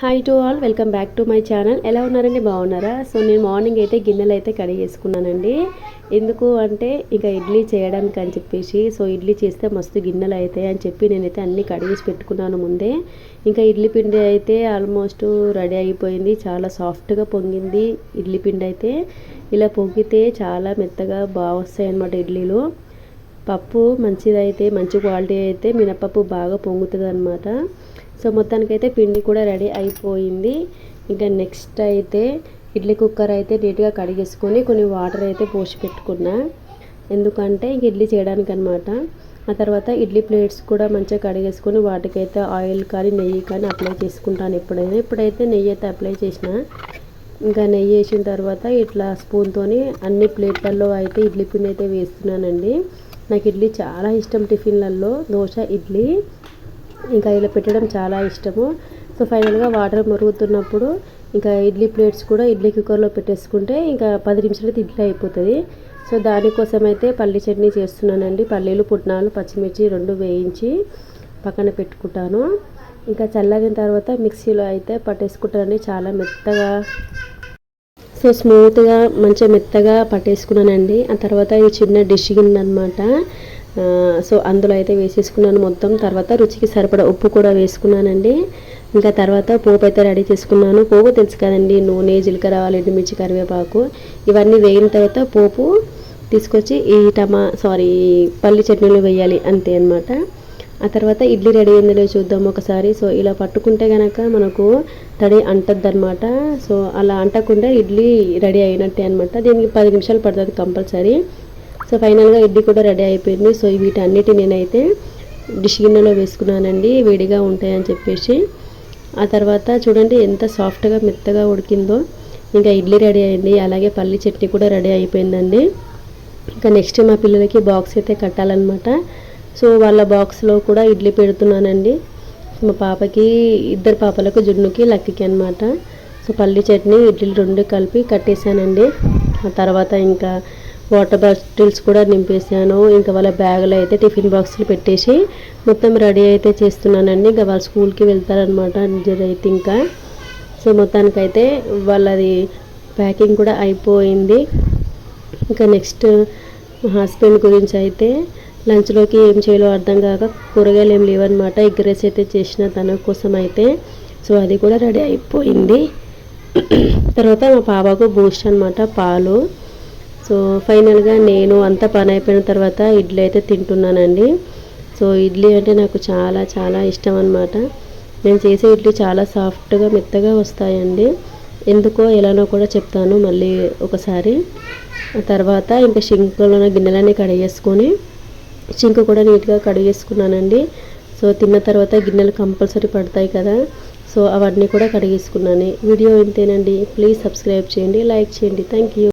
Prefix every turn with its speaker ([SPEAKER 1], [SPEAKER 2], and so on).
[SPEAKER 1] Hi to all welcome back to my channel ఎలా ఉన్నారండి? బాగున్నారా? సో నేను మార్నింగ్ అయితే గిన్నెలు అయితే కడిగేసుకున్నానండి ఎందుకు అంటే ఇక ఇడ్లీ చేయడానికి అని చెప్పేసి సో ఇడ్లీ చేస్తే మస్తు గిన్నెలు అవుతాయి అని చెప్పి నేనైతే అన్నీ కడిగేసి పెట్టుకున్నాను ముందే. ఇంకా ఇడ్లీ పిండి అయితే ఆల్మోస్ట్ రెడీ అయిపోయింది. చాలా సాఫ్ట్గా పొంగింది ఇడ్లీ పిండి అయితే. ఇలా పొంగితే చాలా మెత్తగా బాగా వస్తాయి అన్నమాట ఇడ్లీలు. పప్పు మంచిదైతే మంచి క్వాలిటీ అయితే మినపప్పు బాగా పొంగుతుంది అనమాట సో మొత్తానికైతే పిండి కూడా రెడీ అయిపోయింది. ఇంకా నెక్స్ట్ అయితే ఇడ్లీ కుక్కర్ అయితే నీట్గా కడిగేసుకొని కొన్ని వాటర్ అయితే పోసి పెట్టుకున్నా. ఎందుకంటే ఇంక ఇడ్లీ చేయడానికి అనమాట ఆ తర్వాత ఇడ్లీ ప్లేట్స్ కూడా మంచిగా కడిగేసుకొని వాటికైతే ఆయిల్ కానీ నెయ్యి కానీ అప్లై చేసుకుంటాను ఎప్పుడైనా ఇప్పుడైతే నెయ్యి అయితే అప్లై చేసిన. ఇంకా నెయ్యి వేసిన తర్వాత ఇట్లా స్పూన్తో అన్ని ప్లేట్లలో అయితే ఇడ్లీ పిండి అయితే వేస్తున్నానండి. నాకు ఇడ్లీ చాలా ఇష్టం టిఫిన్లలో. దోశ ఇడ్లీ. ఇంకా ఇలా పెట్టడం చాలా ఇష్టము. సో ఫైనల్గా వాటర్ మరుగుతున్నప్పుడు ఇంకా ఇడ్లీ ప్లేట్స్ కూడా ఇడ్లీ కుక్కర్లో పెట్టేసుకుంటే ఇంకా పది నిమిషాలు ఇడ్లీ అయిపోతుంది. సో దానికోసం అయితే పల్లి చట్నీ చేస్తున్నానండి. పల్లీలు పుట్నాలు పచ్చిమిర్చి రెండు వేయించి పక్కన పెట్టుకుంటాను. ఇంకా చల్లారిన తర్వాత మిక్సీలో అయితే పట్టేసుకుంటానండి. చాలా మెత్తగా. సో స్మూత్గా మంచిగా మెత్తగా పట్టేసుకున్నానండి. ఆ తర్వాత ఇది చిన్న డిష్ అనమాట సో అందులో అయితే వేసేసుకున్నాను మొత్తం. తర్వాత రుచికి సరిపడా ఉప్పు కూడా వేసుకున్నానండి. ఇంకా తర్వాత పోపు అయితే రెడీ చేసుకున్నాను. పోపు తెలుసు కదండి నూనె జీలకర్ర ఎండుమిర్చి కరివేపాకు ఇవన్నీ వేగిన తర్వాత పోపు తీసుకొచ్చి ఈ టమా సారీ పల్లి చట్నీలు వేయాలి అంతే అనమాట ఆ తర్వాత ఇడ్లీ రెడీ అయిందో చూద్దాం ఒకసారి. సో ఇలా పట్టుకుంటే కనుక మనకు తడి అంటద్దనమాట సో అలా అంటకుండా ఇడ్లీ రెడీ అయినట్టే అనమాట దీనికి పది నిమిషాలు పడుతుంది కంపల్సరీ. సో ఫైనల్గా ఇడ్లీ కూడా రెడీ అయిపోయింది. సో వీటన్నిటి నేనైతే డిష్ గిన్నెలో వేసుకున్నానండి. వేడిగా ఉంటాయని చెప్పేసి. ఆ తర్వాత చూడండి ఎంత సాఫ్ట్గా మెత్తగా ఉడికిందో. ఇంకా ఇడ్లీ రెడీ అయింది. అలాగే పల్లి చట్నీ కూడా రెడీ అయిపోయిందండి. ఇంకా నెక్స్ట్ మా పిల్లలకి బాక్స్ అయితే కట్టాలన్నమాట. సో వాళ్ళ బాక్స్లో కూడా ఇడ్లీ పెడుతున్నానండి. మా పాపకి ఇద్దరు పాపలకు జున్నుకి లక్కకి అనమాట సో పల్లి చట్నీ ఇడ్లీలు రెండు కలిపి కట్టేశానండి. ఆ తర్వాత ఇంకా వాటర్ బాటిల్స్ కూడా నింపేసాను ఇంకా వాళ్ళ బ్యాగులో అయితే టిఫిన్ బాక్సులు పెట్టేసి మొత్తం రెడీ అయితే చేస్తున్నానండి. ఇంకా వాళ్ళ స్కూల్కి వెళ్తారనమాట అయితే ఇంకా. సో మొత్తానికైతే వాళ్ళది ప్యాకింగ్ కూడా అయిపోయింది. ఇంకా నెక్స్ట్ హస్బెండ్ గురించి అయితే లంచ్లోకి ఏం చేయాలో అర్థం కాక కూరగాయలు ఏం లేవన్నమాట. ఎగ్ రైస్ అయితే చేసిన తన కోసం అయితే. సో అది కూడా రెడీ అయిపోయింది. తర్వాత మా పాపకు బూస్ట్ అనమాట పాలు. సో ఫైనల్గా నేను అంతా పని అయిపోయిన తర్వాత ఇడ్లీ అయితే తింటున్నానండి. సో ఇడ్లీ అంటే నాకు చాలా చాలా ఇష్టం అనమాట నేను చేసే ఇడ్లీ చాలా సాఫ్ట్గా మెత్తగా వస్తాయండి. ఎందుకో ఎలానో కూడా చెప్తాను మళ్ళీ ఒకసారి. తర్వాత ఇంకా షింకులో గిన్నెలన్నీ కడిగేసుకొని చింక కూడా నీట్గా కడిగేసుకున్నానండి. సో తిన్న తర్వాత గిన్నెలు కంపల్సరీ పడతాయి కదా. సో అవన్నీ కూడా కడిగేసుకున్నాను. వీడియో ఇంతేనండి. ప్లీజ్ సబ్స్క్రైబ్ చేయండి లైక్ చేయండి. Thank you